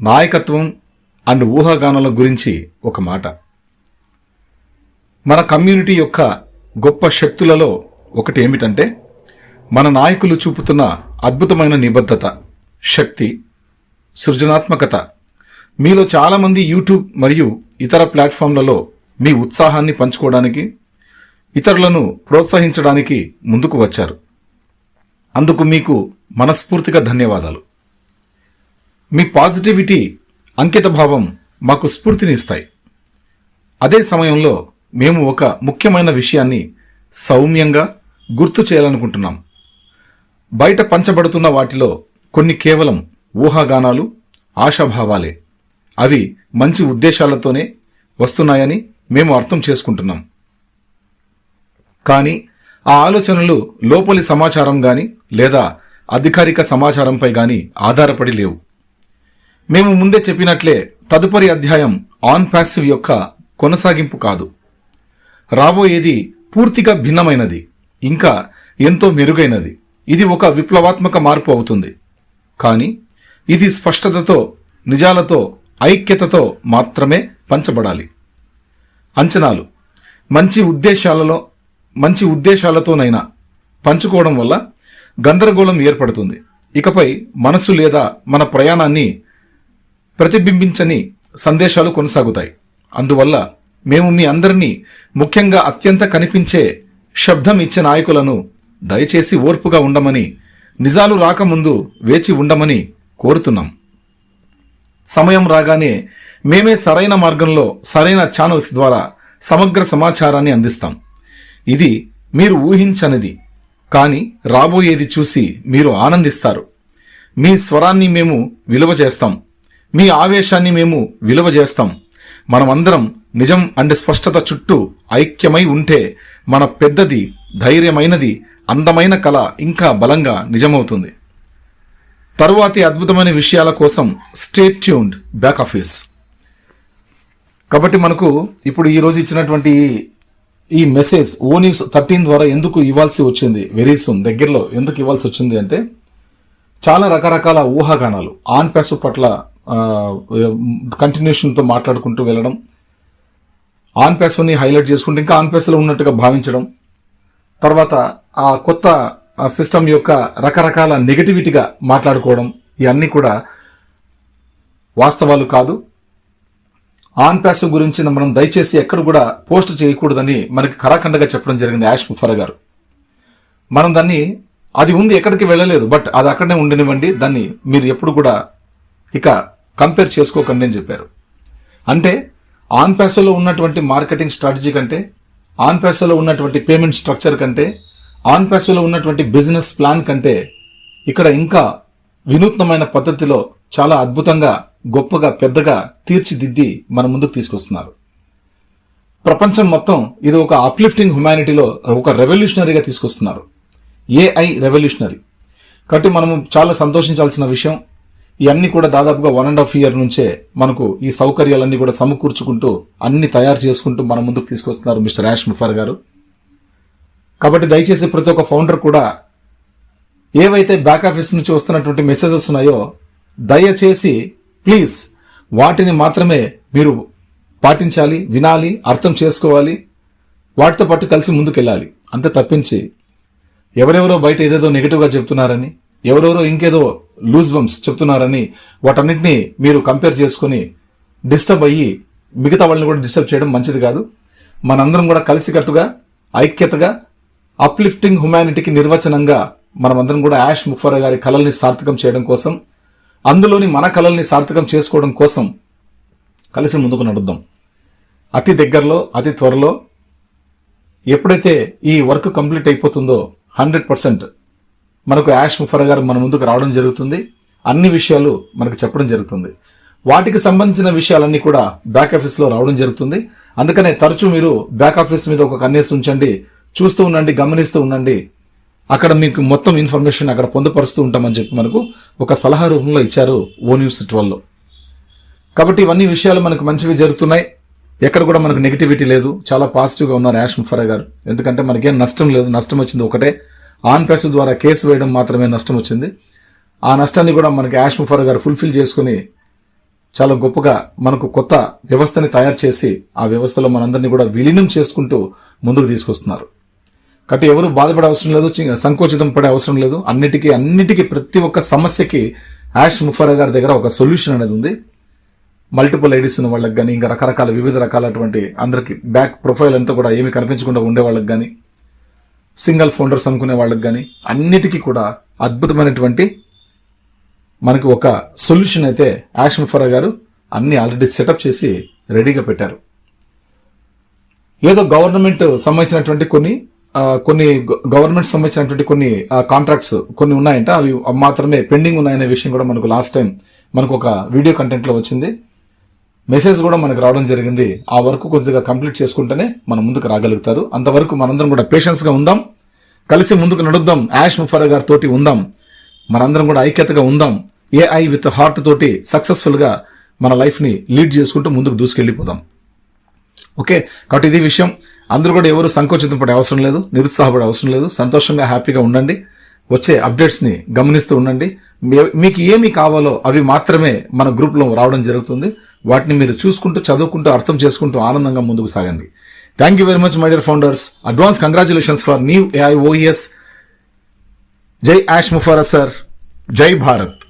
నాయకత్వం అండ్ ఊహాగానాల గురించి ఒక మాట. మన కమ్యూనిటీ యొక్క గొప్ప శక్తులలో ఒకటి ఏమిటంటే మన నాయకులు చూపుతున్న అద్భుతమైన నిబద్ధత శక్తి సృజనాత్మకత. మీలో చాలామంది యూట్యూబ్ మరియు ఇతర ప్లాట్ఫామ్లలో మీ ఉత్సాహాన్ని పంచుకోవడానికి ఇతరులను ప్రోత్సహించడానికి ముందుకు వచ్చారు. అందుకు మీకు మనస్ఫూర్తిగా ధన్యవాదాలు. మీ పాజిటివిటీ అంకిత భావం మాకు స్ఫూర్తిని ఇస్తాయి అదే సమయంలో మేము ఒక ముఖ్యమైన విషయాన్ని సౌమ్యంగా గుర్తు చేయాలనుకుంటున్నాం. బయట పంచబడుతున్న వాటిలో కొన్ని కేవలం ఊహాగానాలు ఆశాభావాలే. అవి మంచి ఉద్దేశాలతోనే వస్తున్నాయని మేము అర్థం చేసుకుంటున్నాం. కానీ ఆ ఆలోచనలు లోపలి సమాచారం గాని లేదా అధికారిక సమాచారంపై గాని ఆధారపడి లేవు. మేము ముందే చెప్పినట్లే తదుపరి అధ్యాయం ఆన్ ప్యాసివ్ యొక్క కొనసాగింపు కాదు. రాబోయేది పూర్తిగా భిన్నమైనది ఇంకా ఎంతో మెరుగైనది. ఇది ఒక విప్లవాత్మక మార్పు అవుతుంది. కానీ ఇది స్పష్టతతో నిజాలతో ఐక్యతతో మాత్రమే పంచబడాలి. అంచనాలు. మంచి ఉద్దేశాలలో మంచి ఉద్దేశాలతోనైనా పంచుకోవడం వల్ల గందరగోళం ఏర్పడుతుంది. ఇకపై మనసు లేదా మన ప్రయాణాన్ని ప్రతిబింబించని సందేశాలు కొనసాగుతాయి. అందువల్ల మేము మీ అందరినీ ముఖ్యంగా అత్యంత కనిపించే శబ్దం ఇచ్చే నాయకులను దయచేసి ఓర్పుగా ఉండమని నిజాలు రాకముందు వేచి ఉండమని కోరుతున్నాం. సమయం రాగానే మేమే సరైన మార్గంలో సరైన ఛానల్స్ ద్వారా సమగ్ర సమాచారాన్ని అందిస్తాం. ఇది మీరు ఊహించనిది కానీ రాబోయేది చూసి మీరు ఆనందిస్తారు. మీ స్వరాన్ని మేము విలువ చేస్తాం. మీ ఆవేశాన్ని మేము విలువ చేస్తాం. మనమందరం నిజం అండ్ స్పష్టత చుట్టూ ఐక్యమై ఉంటే మన పెద్దది ధైర్యమైనది అందమైన కళ ఇంకా బలంగా నిజమవుతుంది. తరువాతి అద్భుతమైన విషయాల కోసం స్టేట్ ట్యూన్డ్ బ్యాక్ ఆఫీస్ కాబట్టి మనకు ఇప్పుడు ఈ రోజు ఇచ్చినటువంటి ఈ మెసేజ్ ఓ న్యూస్ థర్టీన్ ద్వారా ఎందుకు ఇవ్వాల్సి వచ్చింది? వెరీ సూన్ దగ్గరలో ఎందుకు ఇవ్వాల్సి వచ్చింది అంటే చాలా రకరకాల ఊహాగానాలు ఆన్ ప్యాసు పట్ల కంటిన్యూషన్తో మాట్లాడుకుంటూ వెళ్ళడం ఆన్ ప్యాసుని హైలైట్ చేసుకుంటే ఇంకా ఆన్ ప్యాసులో ఉన్నట్టుగా భావించడం తర్వాత ఆ కొత్త సిస్టమ్ యొక్క రకరకాల నెగటివిటీగా మాట్లాడుకోవడం ఇవన్నీ కూడా వాస్తవాలు కాదు. ఆన్ ప్యాస్ గురించి మనం దయచేసి ఎక్కడ కూడా పోస్ట్ చేయకూడదని మనకి కరాఖండగా చెప్పడం జరిగింది యాష్ ముఫర్ గారు. మనం దాన్ని అది ఉంది ఎక్కడికి వెళ్ళలేదు బట్ అది అక్కడనే ఉండనివ్వండి దాన్ని మీరు ఎప్పుడు కూడా ఇక కంపేర్ చేసుకోకండి అని చెప్పారు. అంటే ఆన్ ప్యాసోలో ఉన్నటువంటి మార్కెటింగ్ స్ట్రాటజీ కంటే ఆన్ ప్యాసోలో ఉన్నటువంటి పేమెంట్ స్ట్రక్చర్ కంటే ఆన్ ప్యాసోలో ఉన్నటువంటి బిజినెస్ ప్లాన్ కంటే ఇక్కడ ఇంకా వినూత్నమైన పద్ధతిలో చాలా అద్భుతంగా గొప్పగా పెద్దగా తీర్చిదిద్ది మన ముందుకు తీసుకొస్తున్నారు. ప్రపంచం మొత్తం ఇది ఒక అప్లిఫ్టింగ్ హ్యుమానిటీలో ఒక రెవల్యూషనరీగా తీసుకొస్తున్నారు. ఏఐ రెవల్యూషనరీ కాబట్టి మనము చాలా సంతోషించాల్సిన విషయం ఇవన్నీ కూడా దాదాపుగా వన్ అండ్ హాఫ్ ఇయర్ నుంచే మనకు ఈ సౌకర్యాలన్నీ కూడా సమకూర్చుకుంటూ అన్ని తయారు చేసుకుంటూ మన ముందుకు తీసుకొస్తున్నారు మిస్టర్ యాష్ ముఫార్ గారు. కాబట్టి దయచేసి ప్రతి ఒక్క ఫౌండర్ కూడా ఏవైతే బ్యాక్ ఆఫీస్ నుంచి వస్తున్నటువంటి మెసేజెస్ ఉన్నాయో దయచేసి ప్లీజ్ వాటిని మాత్రమే మీరు పాటించాలి వినాలి అర్థం చేసుకోవాలి వాటితో పాటు కలిసి ముందుకెళ్ళాలి. అంతే తప్పించి ఎవరెవరో బయట ఏదేదో నెగిటివ్గా చెప్తున్నారని ఎవరెవరో ఇంకేదో లూజ్ బంప్స్ చెప్తున్నారని వాటన్నిటిని మీరు కంపేర్ చేసుకుని డిస్టర్బ్ అయ్యి మిగతా వాళ్ళని కూడా డిస్టర్బ్ చేయడం మంచిది కాదు. మనందరం కూడా కలిసికట్టుగా ఐక్యతగా అప్లిఫ్టింగ్ హ్యుమానిటీకి నిర్వచనంగా మనమందరం కూడా యాష్ ముఫరా గారి కళల్ని సార్థకం చేయడం కోసం అందులోని మన కళల్ని సార్థకం చేసుకోవడం కోసం కలిసి ముందుకు నడుద్దాం. అతి దగ్గరలో అతి త్వరలో ఎప్పుడైతే ఈ వర్క్ కంప్లీట్ అయిపోతుందో హండ్రెడ్ పర్సెంట్ మనకు యాష్ ముఫర్ గారు మన ముందుకు రావడం జరుగుతుంది. అన్ని విషయాలు మనకు చెప్పడం జరుగుతుంది. వాటికి సంబంధించిన విషయాలన్నీ కూడా బ్యాక్ ఆఫీస్లో రావడం జరుగుతుంది. అందుకనే తరచూ మీరు బ్యాక్ ఆఫీస్ మీద ఒక కన్నేసి ఉంచండి చూస్తూ ఉండండి గమనిస్తూ ఉండండి. అక్కడ మీకు మొత్తం ఇన్ఫర్మేషన్ అక్కడ పొందుపరుస్తూ ఉంటామని చెప్పి మనకు ఒక సలహా రూపంలో ఇచ్చారు ఓ న్యూస్ ట్వెల్వ్లో. కాబట్టి ఇవన్నీ విషయాలు మనకు మంచివి జరుగుతున్నాయి. ఎక్కడ కూడా మనకు నెగిటివిటీ లేదు. చాలా పాజిటివ్గా ఉన్నారు యాష్ ముఫరా గారు. ఎందుకంటే మనకేం నష్టం లేదు. నష్టం వచ్చింది ఒకటే. ఆన్ ప్రెస్ ద్వారా కేసు వేయడం మాత్రమే నష్టం వచ్చింది. ఆ నష్టాన్ని కూడా మనకి యాష్ ముఫరా గారు ఫుల్ఫిల్ చేసుకుని చాలా గొప్పగా మనకు కొత్త వ్యవస్థని తయారు చేసి ఆ వ్యవస్థలో మనందరినీ కూడా విలీనం చేసుకుంటూ ముందుకు తీసుకొస్తున్నారు. కాబట్టి ఎవరు బాధపడే అవసరం లేదు సంకోచితం పడే అవసరం లేదు. అన్నిటికీ అన్నిటికీ ప్రతి ఒక్క సమస్యకి యాష్ ముఫరా గారి దగ్గర ఒక సొల్యూషన్ అనేది ఉంది. మల్టిపుల్ ఐడీస్ ఉన్న వాళ్ళకి కానీ ఇంకా రకరకాల వివిధ రకాలటువంటి అందరికి బ్యాక్ ప్రొఫైల్ అంతా కూడా ఏమి కనిపించకుండా ఉండే వాళ్ళకి కానీ సింగిల్ ఫౌండర్స్ అనుకునే వాళ్ళకి కానీ అన్నిటికీ కూడా అద్భుతమైనటువంటి మనకి ఒక సొల్యూషన్ అయితే యాష్ ముఫరా గారు అన్ని ఆల్రెడీ సెటప్ చేసి రెడీగా పెట్టారు. ఏదో గవర్నమెంట్ సంబంధించినటువంటి కొన్ని కొన్ని గవర్నమెంట్ సంబంధించినటువంటి కొన్ని కాంట్రాక్ట్స్ కొన్ని ఉన్నాయంట అవి మాత్రమే పెండింగ్ ఉన్నాయనే విషయం కూడా మనకు లాస్ట్ టైం మనకు ఒక వీడియో కంటెంట్లో వచ్చింది. మెసేజ్ కూడా మనకు రావడం జరిగింది. ఆ వర్క్ కొద్దిగా కంప్లీట్ చేసుకుంటేనే మనం ముందుకు రాగలుగుతారు. అంతవరకు మనందరం కూడా పేషెన్స్గా ఉందాం. కలిసి ముందుకు నడుద్దాం. యాష్ ముఫరా గారి తోటి ఉందాం. మనందరం కూడా ఐక్యతగా ఉందాం. ఏఐ విత్ హార్ట్ తోటి సక్సెస్ఫుల్గా మన లైఫ్ని లీడ్ చేసుకుంటూ ముందుకు దూసుకెళ్ళిపోదాం. ఓకే కాబట్టి ఇది విషయం. అందరూ కూడా ఎవరు సంకోచితం పడే అవసరం లేదు. నిరుత్సాహపడే అవసరం లేదు. సంతోషంగా హ్యాపీగా ఉండండి. వచ్చే అప్డేట్స్ని గమనిస్తూ ఉండండి. మీకు ఏమి కావాలో అవి మాత్రమే మన గ్రూప్లో రావడం జరుగుతుంది. వాటిని మీరు చూసుకుంటూ చదువుకుంటూ అర్థం చేసుకుంటూ ఆనందంగా ముందుకు సాగండి. Thank you very much my dear founders advance congratulations for new AI OS Jai Yash Mufara sir. Jai Bharat.